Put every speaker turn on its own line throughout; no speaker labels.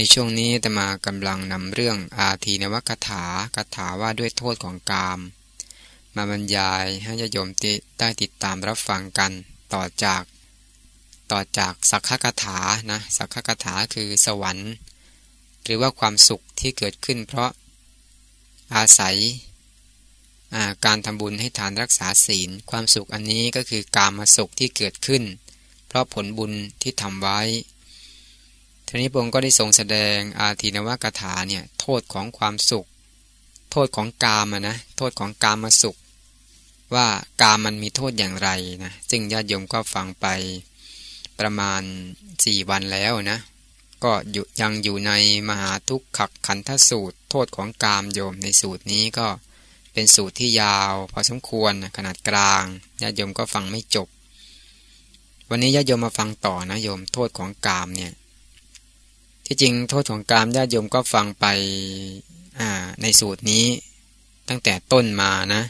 ในช่วงนี้ตมากำลังนำเรื่องอาทีนวคถาคาถาว่าด้วยโทษของกาม มาบรรยายให้ญาติโยมได้ติดตามรับฟังกันต่อจากต่อจากสักขคาถานะสักขคาถาคือสวรรค์ หรือว่าความสุขที่เกิดขึ้นเพราะอาศัยการทำบุญให้ทานรักษาศีล ความสุขอันนี้ก็คือการมาสุขที่เกิดขึ้น เพราะผลบุญที่ทำไว้ ทีนี้พระองค์ก็ได้ทรงแสดงอาทีนวกถาเนี่ยโทษของความสุข โทษของกามนะโทษของกามมาสุข ว่ากามมันมีโทษอย่างไรนะซึ่งญาติโยมก็ฟังไปประมาณสี่วันแล้วนะก็ยังอยู่ในมหาทุกขขันธสูตร โทษของกามโยมในสูตรนี้ก็เป็นสูตรที่ยาว พอสมควรขนาดกลางญาติโยมก็ฟังไม่จบ วันนี้ญาติโยมมาฟังต่อนะโยมโทษของกามเนี่ย ที่จริงโทษของกามญาติโยมก็ฟังไปในสูตรนี้ ตั้งแต่ต้นมานะ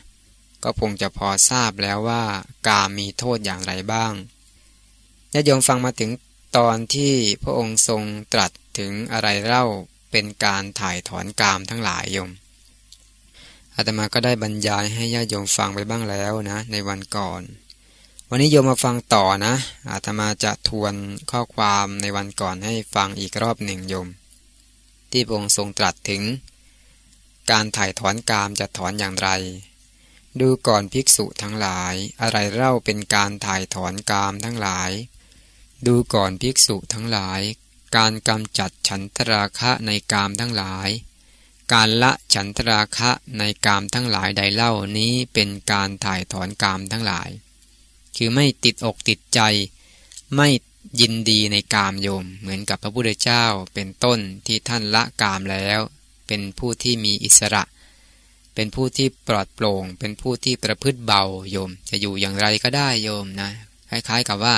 ก็คงจะพอทราบแล้วว่ากามมีโทษอย่างไรบ้างญาติโยมฟังมาถึงตอนที่พระองค์ทรงตรัสถึงอะไรเล่าเป็นการถ่ายถอนกามทั้งหลายโยมอาตมาก็ได้บรรยายให้ญาติโยมฟังไปบ้างแล้วนะ ในวันก่อน วันนี้โยมมาฟังต่อนะ อาตมาจะทวนข้อความในวันก่อนให้ฟังอีกรอบหนึ่งโยม ที่พระองค์ทรงตรัสถึง การถ่ายถอนกามจะถอนอย่างไร ดูก่อนภิกษุทั้งหลาย อะไรเล่าเป็นการถ่ายถอนกามทั้งหลาย ดูก่อนภิกษุทั้งหลาย การกำจัดฉันทราคะในกามทั้งหลาย การละฉันทราคะในกามทั้งหลายใดเล่านี้เป็นการถ่ายถอนกามทั้งหลาย คือไม่ติดอกติดใจ ไม่ยินดีในกามโยม เหมือนกับพระพุทธเจ้าเป็นต้นที่ท่านละกามแล้ว เป็นผู้ที่มีอิสระ เป็นผู้ที่ปลอดโปร่ง เป็นผู้ที่ประพฤติเบาโยม จะอยู่อย่างไรก็ได้โยมนะ คล้ายๆกับว่า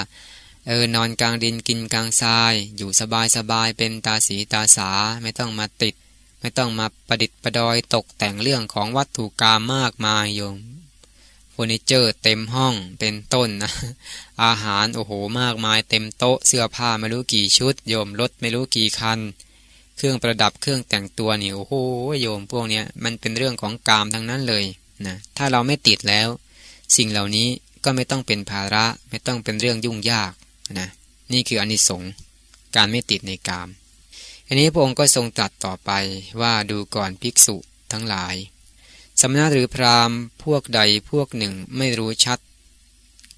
เออนอนกลางดินกินกลางทราย อยู่สบายสบายเป็นตาสีตาสาไม่ต้องมาติด ไม่ต้องมาประดิษฐ์ประดอยตกแต่งเรื่องของวัตถุกรรมมากมายโยม อร์นิเจอร์เต็มห้องเป็นต้นนะอาหารโอ้โหมากมายเต็มโต๊ะเสื้อผ้าไม่รู้กี่ชุด โยมรถไม่รู้กี่คัน เครื่องประดับเครื่องแต่งตัวนี่โอ้โหโยมพวกเนี้ยมันเป็นเรื่องของกามทั้งนั้นเลยนะถ้าเราไม่ติดแล้ว สิ่งเหล่านี้ก็ไม่ต้องเป็นภาระไม่ต้องเป็นเรื่องยุ่งยากนะนี่คืออนิสงส์การไม่ติดในกามอันนี้พระองค์ก็ทรงตรัสต่อไปว่าดูก่อนภิกษุทั้งหลาย สมณะหรือพราหมณ์พวกใดพวกหนึ่งไม่รู้ชัด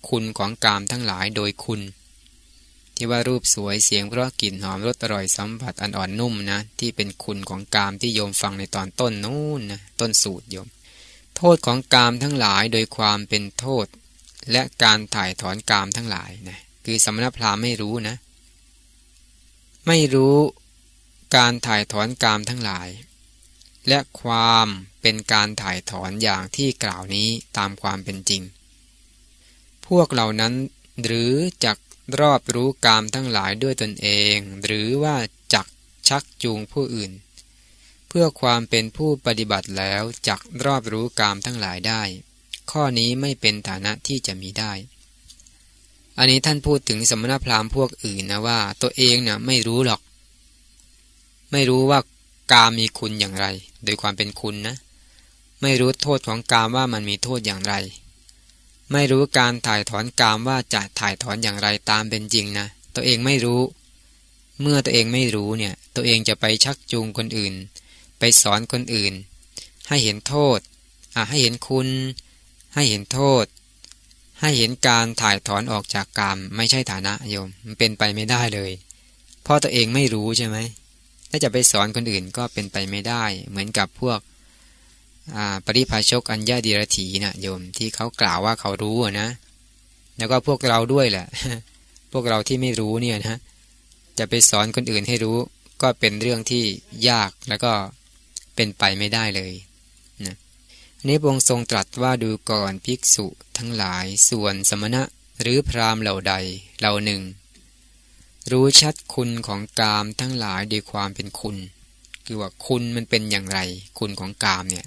คุณของกามทั้งหลายโดยคุณ ที่ว่ารูปสวยเสียงเพราะกลิ่นหอมรสอร่อยสัมผัสอันอ่อนนุ่มนะ ที่เป็นคุณของกามที่โยมฟังในตอนต้นนู้นนะต้นสูตรโยม โทษของกามทั้งหลายโดยความเป็นโทษ และการถ่ายถอนกามทั้งหลายนะคือสมณพราหมณ์ไม่รู้นะ ไม่รู้การถ่ายถอนกามทั้งหลาย และความเป็นการถ่ายถอนอย่างที่กล่าวนี้ตามความเป็นจริง พวกเหล่านั้นหรือจักรอบรู้กามทั้งหลายด้วยตนเอง หรือว่าจักชักจูงผู้อื่น เพื่อความเป็นผู้ปฏิบัติแล้วจักรอบรู้กามทั้งหลายได้ ข้อนี้ไม่เป็นฐานะที่จะมีได้ อันนี้ท่านพูดถึงสมณพราหมณ์พวกอื่นนะว่า ตัวเองเนี่ยไม่รู้หรอก ไม่รู้ว่า กามมีคุณอย่างไร โดยความเป็นคุณนะ ไม่รู้โทษของกามว่ามันมีโทษอย่างไร ไม่รู้การถ่ายถอนกามว่าจะถ่ายถอนอย่างไรตามเป็นจริงนะ ตัวเองไม่รู้ เมื่อตัวเองไม่รู้เนี่ย ตัวเองจะไปชักจูงคนอื่น ไปสอนคนอื่น ให้เห็นโทษอะให้เห็นคุณ ให้เห็นโทษ ให้เห็นการถ่ายถอนออกจากกรรมไม่ใช่ฐานะโยม มันเป็นไปไม่ได้เลย เพราะตัวเองไม่รู้ใช่ไหม ถ้าจะไปสอนคนอื่นก็เป็นไปไม่ได้ เหมือนกับพวกปริพาชกอัญญาดีรถีนะโยมที่เขากล่าวว่าเขารู้นะ แล้วก็พวกเราด้วยแหละ พวกเราที่ไม่รู้เนี่ยนะจะไปสอนคนอื่นให้รู้ ก็เป็นเรื่องที่ยากแล้วก็เป็นไปไม่ได้เลยนะนี้พงทรงตรัสว่าดูก่อนภิกษุทั้งหลายส่วนสมณะหรือพรามเหล่าใดเหล่าหนึ่ง รู้ชัดคุณของกามทั้งหลายด้วยความเป็นคุณ คือว่าคุณมันเป็นอย่างไร คุณของกามเนี่ย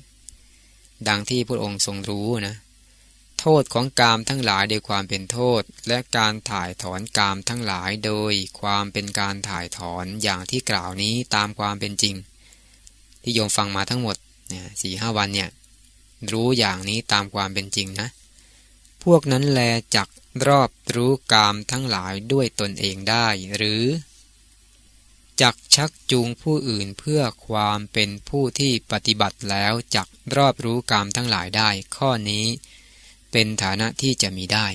ดังที่พระองค์ทรงรู้นะ โทษของกามทั้งหลายโดยความเป็นโทษ และการถ่ายถอนกามทั้งหลายโดยความเป็นการถ่ายถอนอย่างที่กล่าวนี้ตามความเป็นจริง ที่โยมฟังมาทั้งหมดเนี่ยสี่ห้าวันเนี่ย รู้อย่างนี้ตามความเป็นจริงนะ พวกนั้นแลจัก รอบรู้กามทั้งหลายด้วยตนเองได้ หรือจักชักจูงผู้อื่นเพื่อความเป็นผู้ที่ปฏิบัติแล้วจักรอบรู้กามทั้งหลายได้ ข้อนี้เป็นฐานะที่จะมีได้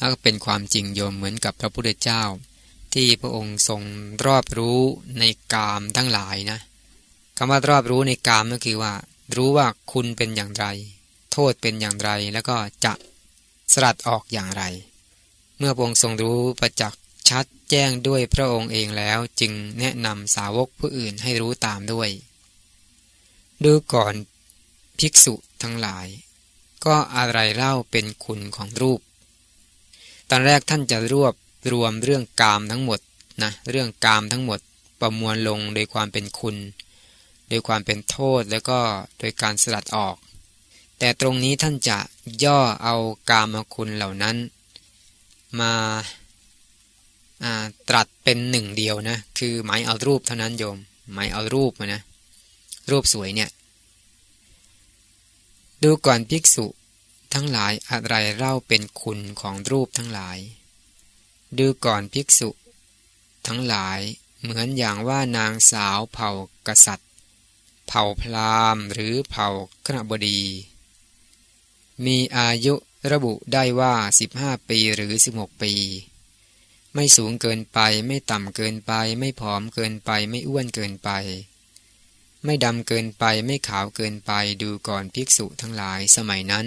ก็เป็นความจริงโยมเหมือนกับพระพุทธเจ้า ที่พระองค์ทรงรอบรู้ในกามทั้งหลายนะคำว่ารอบรู้ในกามก็คือว่า รู้ว่าคุณเป็นอย่างไร โทษเป็นอย่างไรแล้วก็จะ สลัดออกอย่างไร เมื่อพระองค์ทรงรู้ประจักษ์ชัดแจ้งด้วยพระองค์เองแล้วจึงแนะนำสาวกผู้อื่นให้รู้ตามด้วย ดูก่อนภิกษุทั้งหลาย ก็อะไรเล่าเป็นคุณของรูป ตอนแรกท่านจะรวบรวมเรื่องกามทั้งหมดนะเรื่องกามทั้งหมดประมวลลงโดยความเป็นคุณ โดยความเป็นโทษแล้วก็โดยการสลัดออก แต่ตรงนี้ท่านจะย่อเอากามคุณเหล่านั้น มาตรัสเป็นหนึ่งเดียวนะ คือหมายเอารูปเท่านั้นโยม หมายเอารูปมานะ รูปสวยเนี่ย ดูก่อนภิกษุทั้งหลายอะไรเล่าเป็นคุณของรูปทั้งหลาย ดูก่อนภิกษุ ทั้งหลายเหมือนอย่างว่านางสาวเผ่ากษัตริย์ เผ่าพราหมณ์หรือเผ่าขณบดี มีอายุระบุได้ว่า 15 ปีหรือ 16 ปี ไม่สูงเกินไป ไม่ต่ำเกินไป ไม่ผอมเกินไป ไม่อ้วนเกินไป ไม่ดำเกินไป ไม่ขาวเกินไป ดูก่อนภิกษุทั้งหลายสมัยนั้น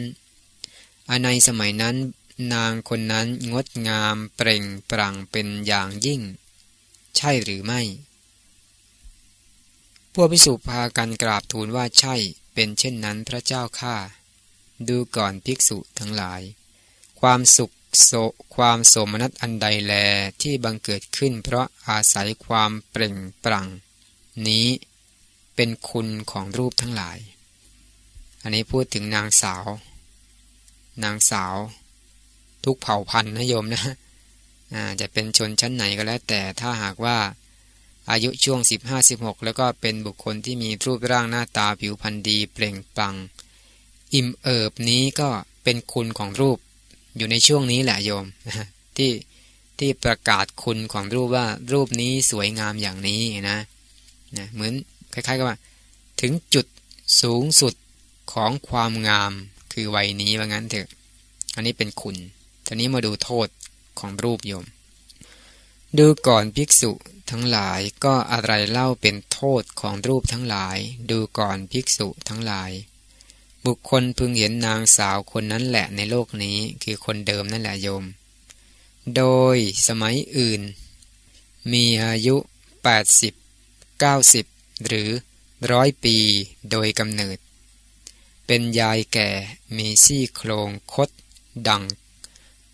อในสมัยนั้น นางคนนั้นงดงามเปล่งปรั่งเป็นอย่างยิ่ง ใช่หรือไม่ พวกภิกษุพากันกราบทูลว่าใช่ เป็นเช่นนั้นพระเจ้าข้า ดูก่อนภิกษุทั้งหลาย ความสุขโสความโสมนัสอันใดแลที่บังเกิดขึ้น เพราะอาศัยความเปล่งปลั่ง นี้เป็นคุณของรูปทั้งหลาย อันนี้พูดถึงนางสาว นางสาว ทุกเผ่าพันธุ์นะโยมนะจะเป็นชนชั้นไหนก็แล้ว แต่ถ้าหากว่าอายุช่วง 15-16 แล้วก็เป็นบุคคลที่มีรูปร่างหน้าตาผิวพรรณดีเปล่งปลั่ง อิ่มเอิบนี้ก็เป็นคุณของรูป อยู่ในช่วงนี้แหละโยมที่ที่ประกาศคุณของรูปว่ารูปนี้สวยงามอย่างนี้นะนะเหมือนคล้ายๆกับว่า ถึงจุดสูงสุดของความงามคือวัยนี้ว่างั้นเถอะ อันนี้เป็นคุณทีนี้มาดูโทษของรูปโยม ดูก่อนภิกษุทั้งหลายก็อะไรเล่าเป็นโทษของรูปทั้งหลาย ดูก่อนภิกษุทั้งหลาย บุคคลพึงเห็นนางสาวคนนั้นแหละในโลกนี้คือคนเดิมนั่นแหละโยม โดยสมัยอื่น มีอายุ 80 90 หรือร้อยปีโดยกำเนิด เป็นยายแก่มีซี่โครงคด ดัง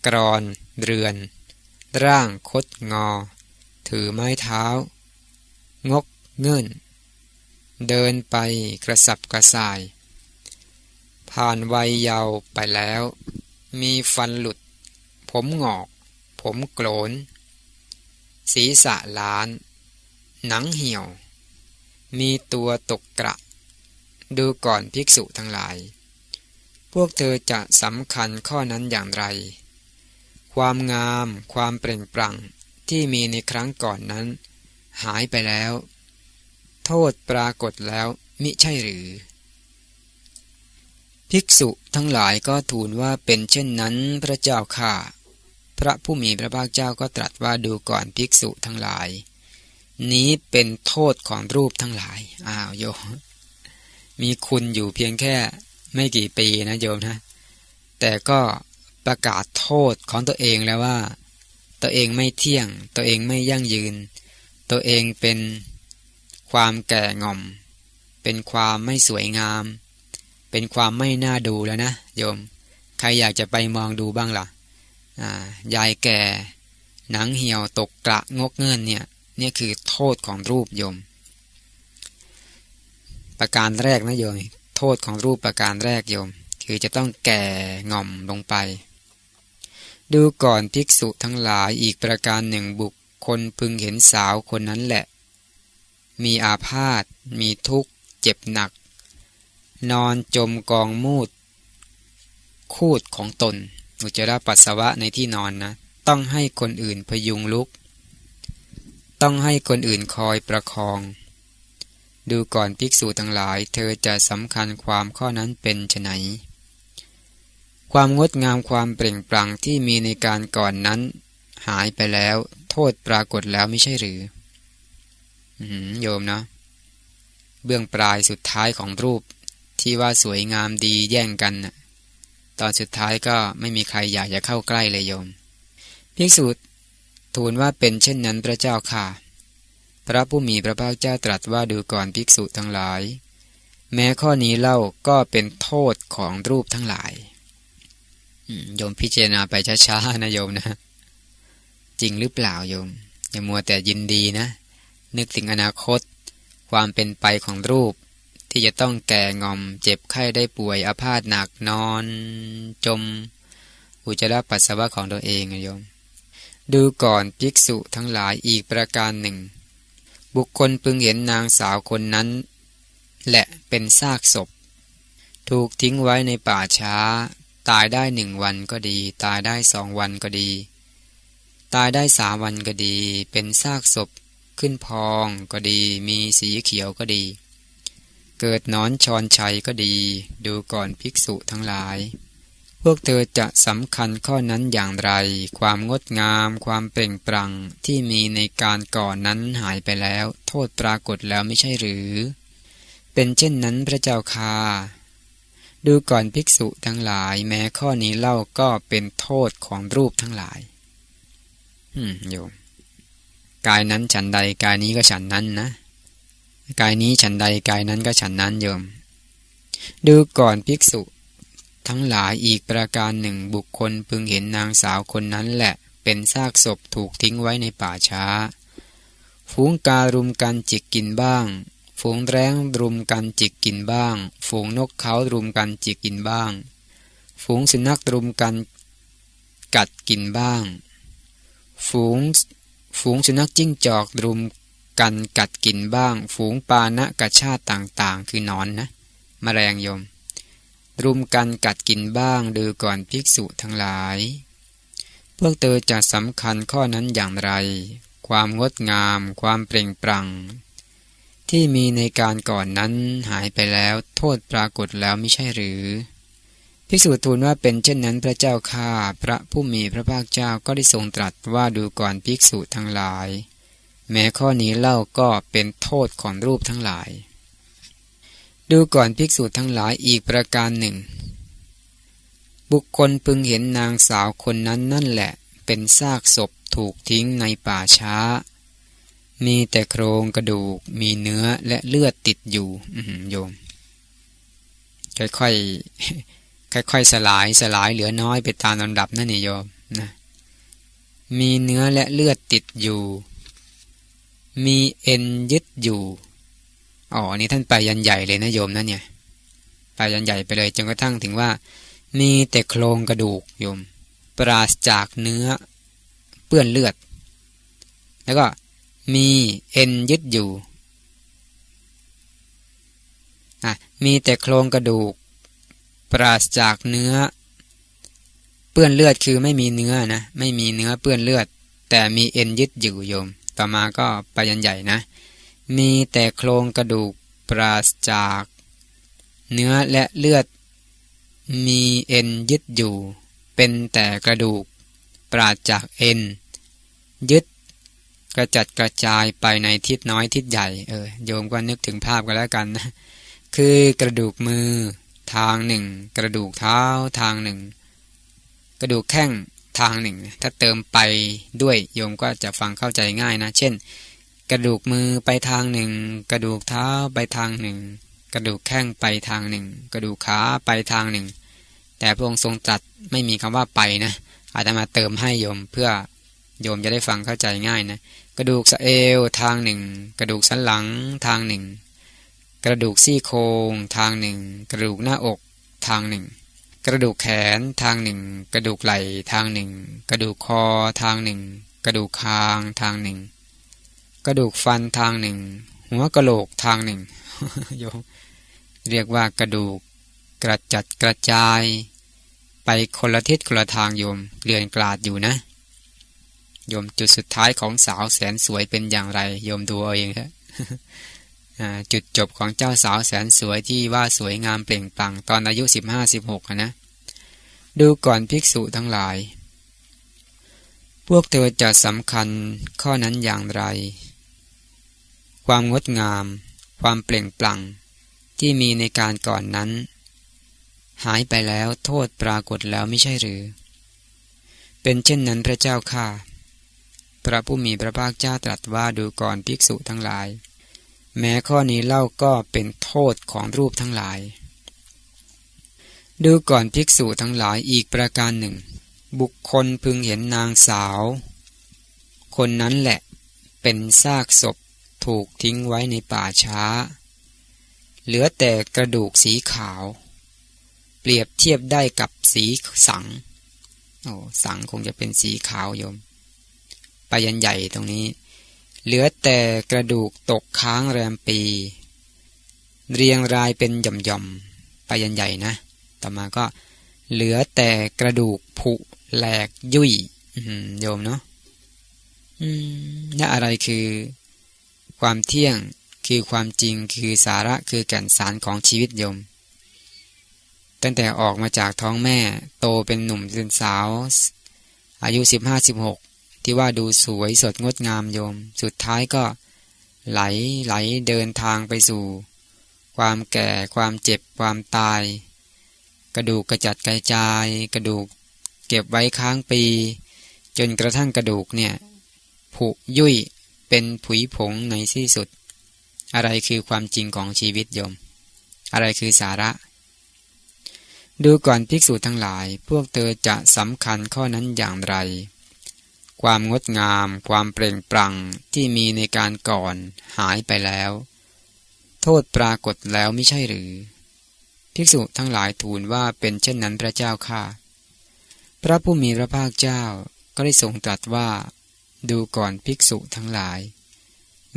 กรอน เรือน ร่างคดงอ ถือไม้เท้า งกเงื่น เดินไปกระสับกระส่าย ผ่านวัยเยาว์ไปแล้ว มีฟันหลุด ผมหงอก ผมโกลน ศีรษะล้าน หนังเหี่ยว มีตัวตกกระ ดูก่อนภิกษุทั้งหลาย พวกเธอจะสำคัญข้อนั้นอย่างไร ความงาม ความเปล่งปลั่งที่มีในครั้งก่อนนั้น หายไปแล้ว โทษปรากฏแล้วมิใช่หรือ ภิกษุทั้งหลายก็ทูลว่าเป็นเช่นนั้นพระเจ้าข่าพระผู้มีพระภาคเจ้าก็ตรัสว่าดูก่อนภิกษุทั้งหลาย นี้เป็นโทษของรูปทั้งหลาย อ้าวโยมมีคุณอยู่เพียงแค่ไม่กี่ปีนะโยมนะ แต่ก็ประกาศโทษของตัวเองแล้วว่า ตัวเองไม่เที่ยง ตัวเองไม่ยั่งยืนตตัวเองเป็นความแก่ง่อม เป็นความไม่สวยงาม เป็นความไม่น่าดูแล้วนะโยม ใครอยากจะไปมองดูบ้างล่ะยายแก่ หนังเหี่ยวตกกระงกเงินเนี่ยเนี่ยคือโทษของรูปโยม ประการแรกนะโยม โทษของรูปประการแรกโยม คือจะต้องแก่ง่อมลงไป ดูก่อนภิกษุทั้งหลายอีกประการหนึ่งบุคคลพึงเห็นสาวคนนั้นแหละ มีอาพาธมีทุกข์ เจ็บหนัก นอนจมกองมูด คูดของตน อุจจาระปัสสาวะในที่นอนนะ ต้องให้คนอื่นพยุงลุก ต้องให้คนอื่นคอยประคอง ดูก่อนภิกษุทั้งหลาย เธอจะสำคัญความข้อนั้นเป็นไฉนความงดงามความเปล่งปลั่งที่มีในการก่อนนั้น หายไปแล้ว โทษปรากฏแล้วไม่ใช่หรือโยมนะ เบื้องปลายสุดท้ายของรูป ที่ว่าสวยงามดีแย่งกันนะตอนสุดท้ายก็ไม่มีใครอยากจะเข้าใกล้เลยโยมภิกษุทูลว่าเป็นเช่นนั้นพระเจ้าค่ะ พระผู้มีพระภาคเจ้าตรัสว่าดูก่อนภิกษุทั้งหลาย แม้ข้อนี้เล่าก็เป็นโทษของรูปทั้งหลายโยมพิจารณาไปช้าๆนะโยมนะ จริงหรือเปล่าโยม อย่ามัวแต่ยินดีนะ นึกถึงอนาคต ความเป็นไปของรูป ที่จะต้องแก่งอมเจ็บไข้ได้ป่วยอาพาธหนักนอน จม อุจจาระปัสสาวะของตัวเองโยม ดูก่อนภิกษุทั้งหลายอีกประการหนึ่ง บุคคลพึงเห็นนางสาวคนนั้น และเป็นซากศพ ถูกทิ้งไว้ในป่าช้า ตายได้หนึ่งวันก็ดี ตายได้สองวันก็ดี ตายได้สามวันก็ดี เป็นซากศพขึ้นพองก็ดี มีสีเขียวก็ดี เกิดนอนชอนชัยก็ดี ดูก่อนภิกษุทั้งหลาย พวกเธอจะสำคัญข้อนั้นอย่างไร ความงดงาม ความเปล่งปลั่งที่มีในการก่อนนั้นหายไปแล้ว โทษปรากฏแล้วไม่ใช่หรือ เป็นเช่นนั้นพระเจ้าค่ะดูก่อนภิกษุทั้งหลาย แม้ข้อนี้เล่าก็เป็นโทษของรูปทั้งหลาย อืมโยมกายนั้นฉันใดกายนี้ก็ฉันนั้นนะ กายนี้ฉันใดกายนั้นก็ฉันนั้นโยม ดูก่อนภิกษุ ทั้งหลายอีกประการหนึ่งบุคคลพึงเห็นนางสาวคนนั้นแหละ เป็นซากศพถูกทิ้งไว้ในป่าช้า ฝูงการุมกันจิกกินบ้าง ฝูงแร้งรุมกันจิกกินบ้าง ฝูงนกเขารุมกันจิกกินบ้าง ฝูงสุนัขรุมกันกัดกินบ้าง ฝูงฝูงสุนัขจิ้งจอกรุม กันกัดกินบ้าง ฝูงปานะกระชาติต่างๆ คือนอนนะมแมลงยม รุมกันกัดกินบ้างดูก่อนภิกษุทั้งหลาย พวกเธอจะสำคัญข้อนั้นอย่างไร ความงดงาม ความเปล่งปลั่ง ที่มีในการก่อนนั้นหายไปแล้วโทษปรากฏแล้วไม่ใช่หรือภิกษุทูลว่าเป็นเช่นนั้นพระเจ้าข้าพระผู้มีพระภาคเจ้าก็ได้ทรงตรัสว่าดูก่อนภิกษุทั้งหลาย แม้ข้อนี้เล่าก็เป็นโทษของรูปทั้งหลาย ดูก่อนภิกษุทั้งหลายอีกประการหนึ่ง บุคคลพึงเห็นนางสาวคนนั้นนั่นแหละ เป็นซากศพถูกทิ้งในป่าช้า มีแต่โครงกระดูกมีเนื้อและเลือดติดอยู่โยม ค่อยๆค่อยๆสลายสลายเหลือน้อยไปตามลำดับนั่นนี่โยมนะมีเนื้อและเลือดติดอยู่ มีเอ็นยึดอยู่อ๋อนี่ท่านไปยันใหญ่เลยนะโยมนะเนี่ยไปยันใหญ่ไปเลยจนกระทั่งถึงว่า มีแต่โครงกระดูกโยม ปราศจากเนื้อเปื้อนเลือด แล้วก็มีเอ็นยึดอยู่มีแต่โครงกระดูก ปราศจากเนื้อ เปื้อนเลือดคือไม่มีเนื้อนะไม่มีเนื้อเปื้อนเลือด แต่มีเอ็นยึดอยู่โยม ต่อมาก็ไปยันใหญ่นะ มีแต่โครงกระดูกปราศจาก เนื้อและเลือด มีเอ็นยึดอยู่ เป็นแต่กระดูก ปราศจากเอ็น ยึดกระจัดกระจายไปในทิศน้อยทิศใหญ่เออโยมก็นึกถึงภาพกันแล้วกันนะ คือกระดูกมือทางหนึ่ง กระดูกเท้าทางหนึ่ง กระดูกแข้ง ทางหนึ่ง ถ้าเติมไปด้วยโยมก็จะฟังเข้าใจง่ายนะ เช่น กระดูกมือไปทางหนึ่ง กระดูกเท้าไปทางหนึ่ง กระดูกแข้งไปทางหนึ่ง กระดูกขาไปทางหนึ่ง แต่พระองค์ทรงตรัสไม่มีคำว่าไปนะอาจจะมาเติมให้โยมเพื่อโยมจะได้ฟังเข้าใจง่ายนะกระดูกสะเอวทางหนึ่ง กระดูกสันหลังทางหนึ่ง กระดูกซี่โครงทางหนึ่ง กระดูกหน้าอกทางหนึ่ง กระดูกแขนทางหนึ่ง กระดูกไหล่ทางหนึ่ง กระดูกคอทางหนึ่ง กระดูกคางทางหนึ่ง กระดูกฟันทางหนึ่ง หัวกระโหลกทางหนึ่งโยมเรียกว่ากระดูกกระจัดกระจาย ไปคนละทิศคนละทางโยมเกลื่อนกลาดอยู่นะ โยมจุดสุดท้ายของสาวแสนสวยเป็นอย่างไร โยมดูเอาเองครับ จุดจบของเจ้าสาวแสนสวยที่ว่าสวยงามเปล่งปลั่งตอนอายุสิบห้าสิบหกนะ ดูก่อนภิกษุทั้งหลาย พวกเธอจะสำคัญข้อนั้นอย่างไร ความงดงาม ความเปล่งปลั่ง ที่มีในการก่อนนั้น หายไปแล้วโทษปรากฏแล้วไม่ใช่หรือ เป็นเช่นนั้นพระเจ้าข้าพระผู้มีพระภาคเจ้าตรัสว่าดูก่อนภิกษุทั้งหลาย แม้ข้อนี้เล่าก็เป็นโทษของรูปทั้งหลาย ดูก่อนภิกษุทั้งหลายอีกประการหนึ่ง บุคคลพึงเห็นนางสาว คนนั้นแหละเป็นซากศพถูกทิ้งไว้ในป่าช้า เหลือแต่กระดูกสีขาว เปรียบเทียบได้กับสีสังโอ้สังคงจะเป็นสีขาวโยม ไปยันใหญ่ตรงนี้ เหลือแต่กระดูกตกค้างแรมปี เรียงรายเป็นหย่อมๆปยันใหญ่นะ ต่อมาก็เหลือแต่กระดูกผุแหลกยุ่ยโยมเนาะนี่อะไรคือ ความเที่ยงคือความจริงคือสาระคือแก่นสารของชีวิตโยม ตั้งแต่ออกมาจากท้องแม่ โตเป็นหนุ่มเป็นสาว อายุสิบห้าสิบหก ที่ว่าดูสวยสดงดงามโยม สุดท้ายก็ไหลไหลเดินทางไปสู่ ความแก่ความเจ็บความตาย กระดูกกระจัดกระจาย กระดูกเก็บไว้ค้างปี จนกระทั่งกระดูกเนี่ยผุยุ่ยเป็นผุยผงในที่สุด อะไรคือความจริงของชีวิตโยม อะไรคือสาระ ดูก่อนภิกษุทั้งหลาย พวกเธอจะสำคัญข้อนั้นอย่างไร ความงดงาม ความเปล่งปลั่งที่มีในการก่อนหายไปแล้ว โทษปรากฏแล้วไม่ใช่หรือ ภิกษุทั้งหลายทูลว่าเป็นเช่นนั้นพระเจ้าค่ะ พระผู้มีพระภาคเจ้าก็ได้ทรงตรัสว่า ดูก่อนภิกษุทั้งหลาย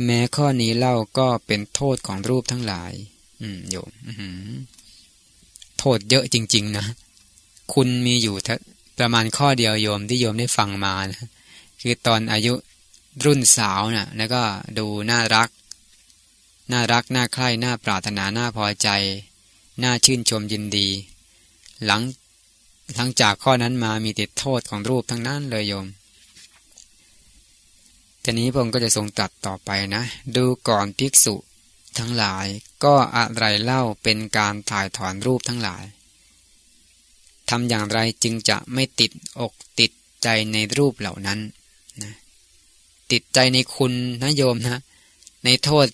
แม้ข้อนี้เล่าก็เป็นโทษของรูปทั้งหลาย อืมโยมโทษเยอะจริง ๆ นะ คุณมีอยู่ประมาณข้อเดียวโยมที่โยมได้ฟังมานะ คือตอนอายุรุ่นสาวนะ่ะแล้วก็ดูน่ารัก น่ารัก น่าใคร่น่าปรารถนาน่าพอใจ น่าชื่นชมยินดี หลังหลังจากข้อนั้นมามีติดโทษของรูปทั้งนั้นเลยโยมทีนี้พระองค์ก็จะทรงตัดต่อไปนะ ดูก่อนภิกษุทั้งหลายก็อะไรเล่าเป็นการถ่ายถอนรูปทั้งหลายทำอย่างไรจึงจะไม่ติดอกติดใจในรูปเหล่านั้น ติดใจในคุณนะโยมนะในโทษ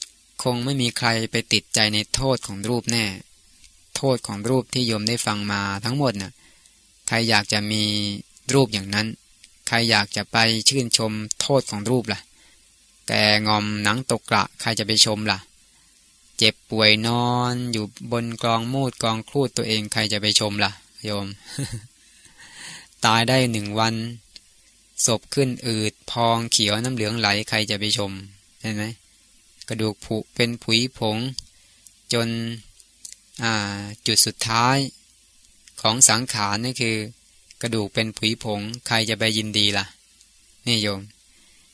คงไม่มีใครไปติดใจในโทษของรูปแน่ โทษของรูปที่โยมได้ฟังมาทั้งหมดนะ่ะใครอยากจะมีรูปอย่างนั้น ใครอยากจะไปชื่นชมโทษของรูปละ่ะ แต่งอมหนังตกกระใครจะไปชมละ่ะ เจ็บป่วยนอนอยู่บนกองมูดกองคลูดตัวเองใครจะไปชมละ่ะ โยม ตายได้หนึ่งวัน ศพขึ้นอืดพองเขียวน้ำเหลืองไหลใครจะไปชมเห็นไหมกระดูกผุเป็นผุยผง จนจุดสุดท้ายของสังขารนี่คือ กระดูกเป็นผุยผง ใครจะไปยินดีล่ะ นี่โยม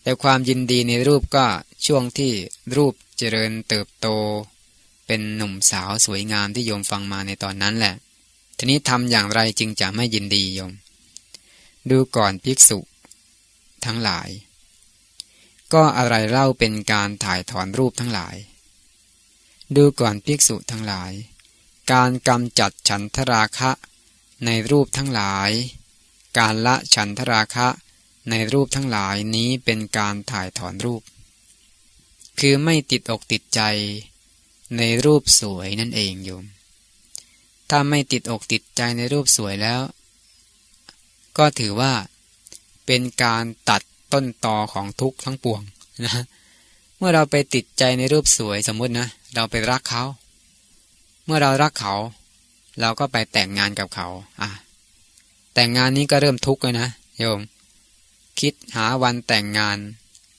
แต่ความยินดีในรูปก็ช่วงที่รูปเจริญเติบโต เป็นหนุ่มสาวสวยงามที่โยมฟังมาในตอนนั้นแหละ ทีนี้ทำอย่างไรจึงจะไม่ยินดีโยม ดูก่อนภิกษุ ทั้งหลาย ก็อะไรเล่าเป็นการถ่ายถอนรูปทั้งหลาย ดูก่อนภิกษุทั้งหลาย การกำจัดฉันทราคะในรูปทั้งหลาย การละฉันทราคะในรูปทั้งหลายนี้เป็นการถ่ายถอนรูป คือไม่ติดอกติดใจ ในรูปสวยนั่นเองโยม ถ้าไม่ติดอกติดใจในรูปสวยแล้ว ก็ถือว่า เป็นการตัดต้นตอของทุกข์ทั้งปวงนะเมื่อเราไปติดใจในรูปสวยสมมุตินะ เราไปรักเขา เมื่อเรารักเขา เราก็ไปแต่งงานกับเขาอะแต่งงานนี้ก็เริ่มทุกข์เลยนะโยม คิดหาวันแต่งงาน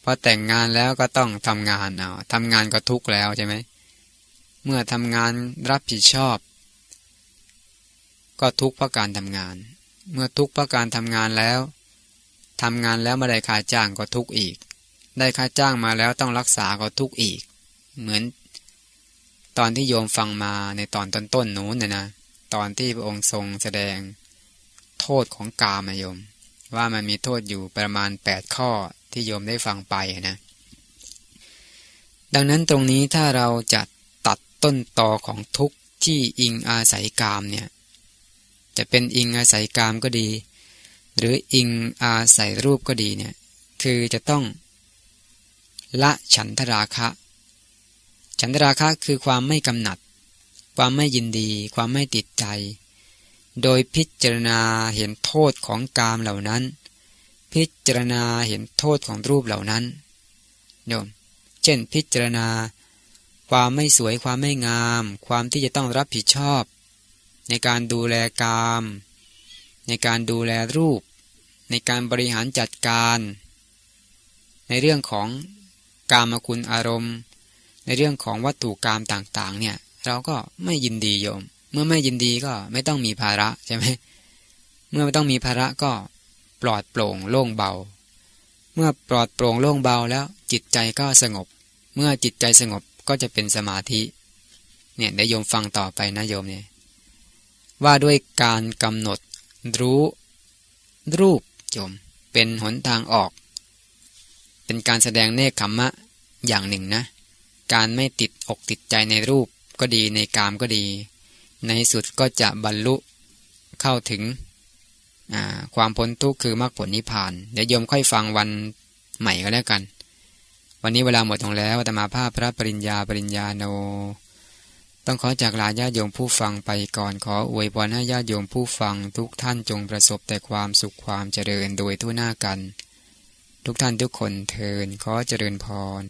พอแต่งงานแล้วก็ต้องทำงานเอาทำงานก็ทุกข์แล้วใช่ไหมเมื่อทำงานรับผิดชอบ ก็ทุกข์เพราะการทำงาน เมื่อทุกข์เพราะการทำงานแล้ว ทำงานแล้วไม่ได้ค่าจ้างก็ทุกข์อีก ได้ค่าจ้างมาแล้วต้องรักษาก็ทุกข์อีก เหมือน ตอนที่โยมฟังมาในตอนต้นๆนู้นนะนะตอนที่พระองค์ทรงแสดงโทษของกามโยม ว่ามันมีโทษอยู่ประมาณ 8 ข้อที่โยมได้ฟังไปนะดังนั้นตรงนี้ถ้าเราจะตัดต้นตอของทุกข์ที่อิงอาศัยกามเนี่ยจะเป็นอิงอาศัยกามก็ดี หรืออิงอาศัยรูปก็ดีเนี่ยคือจะต้อง ละฉันทราคะ ฉันทราคะคือความไม่กำหนัด ความไม่ยินดี ความไม่ติดใจ โดยพิจารณาเห็นโทษของกามเหล่านั้น พิจารณาเห็นโทษของรูปเหล่านั้นโยมเช่นพิจารณา ความไม่สวยความไม่งาม ความที่จะต้องรับผิดชอบ ในการดูแลกาม ในการดูแลรูป ในการบริหารจัดการ ในเรื่องของกามคุณอารมณ์ ในเรื่องของวัตถุกรรมต่างๆ เนี่ยเราก็ไม่ยินดีโยม เมื่อไม่ยินดีก็ไม่ต้องมีภาระใช่ไหมเมื่อไม่ต้องมีภาระก็ปลอดโปร่งโล่งเบา เมื่อปลอดโปร่งโล่งเบาแล้วจิตใจก็สงบ เมื่อจิตใจสงบก็จะเป็นสมาธิเนี่ยได้โยมฟังต่อไปนะโยมเนี่ยว่าด้วยการกำหนดรู้ รูป โยม เป็นหนทางออก เป็นการแสดงเนคขมมะอย่างหนึ่งนะ การไม่ติดอกติดใจในรูปก็ดีในกามก็ดี ในสุดก็จะบรรลุเข้าถึงความพ้นทุกข์คือมรรคผลนิพพาน เดี๋ยวโยมค่อยฟังวันใหม่ก็แล้วกัน วันนี้เวลาหมดลงแล้วแต่มาภาพพระปริญญาปริญญาโน ต้องขอจากลาญาโยมผู้ฟังไปก่อนขออวยพรให้ญาติโยมผู้ฟังทุกท่านจงประสบแต่ความสุขความเจริญโดยทั่วหน้ากัน ทุกท่านทุกคนเทินขอเจริญพร